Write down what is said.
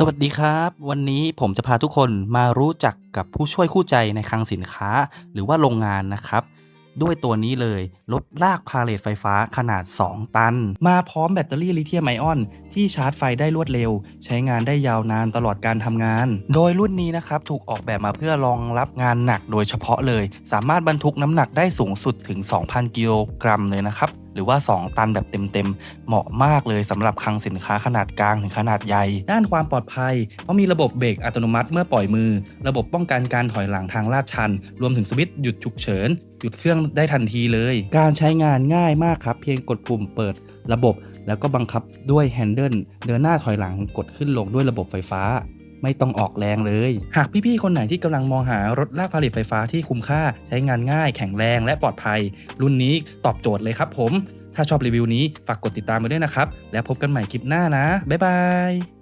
สวัสดีครับ วันนี้ผมจะพาทุกคนมารู้จักกับผู้ช่วยคู่ใจในคลังสินค้า หรือว่าโรงงานนะครับ ด้วยตัวนี้เลยรถลากพาเลทไฟฟ้าขนาด 2 ตัน มาพร้อมแบตเตอรี่ลิเธียมไอออน ที่ชาร์จไฟได้รวดเร็ว ใช้งานได้ยาวนานตลอดการทำงาน โดยรุ่นนี้นะครับ ถูกออกแบบมาเพื่อรองรับงานหนักโดยเฉพาะเลย สามารถบรรทุกน้ำหนักได้สูงสุดถึง 2,000 กิโลกรัมเลยนะครับ รือว่า 2 ตันแบบเต็มๆ เหมาะมากเลยสำหรับคลังสินค้าขนาดกลางถึงขนาดใหญ่ ด้านความปลอดภัย เพราะมีระบบเบรกอัตโนมัติเมื่อปล่อยมือ ระบบป้องกันการถอยหลังทางลาดชัน รวมถึงสวิตช์หยุดฉุกเฉินหยุดเครื่องได้ทันทีเลย การใช้งานง่ายมากครับ เพียงกดปุ่มเปิดระบบ แล้วก็บังคับด้วยแฮนเดิลเดินหน้าถอยหลังกดขึ้นลงด้วยระบบไฟฟ้า ไม่ต้องออกแรงเลย หากพี่ๆคนไหนที่กำลังมองหารถลากผลิตไฟฟ้าที่คุ้มค่า ใช้งานง่าย แข็งแรงและปลอดภัย รุ่นนี้ตอบโจทย์เลยครับผม ถ้าชอบรีวิวนี้ฝากกดติดตามไปด้วยนะครับ แล้วพบกันใหม่คลิปหน้านะบ๊ายบาย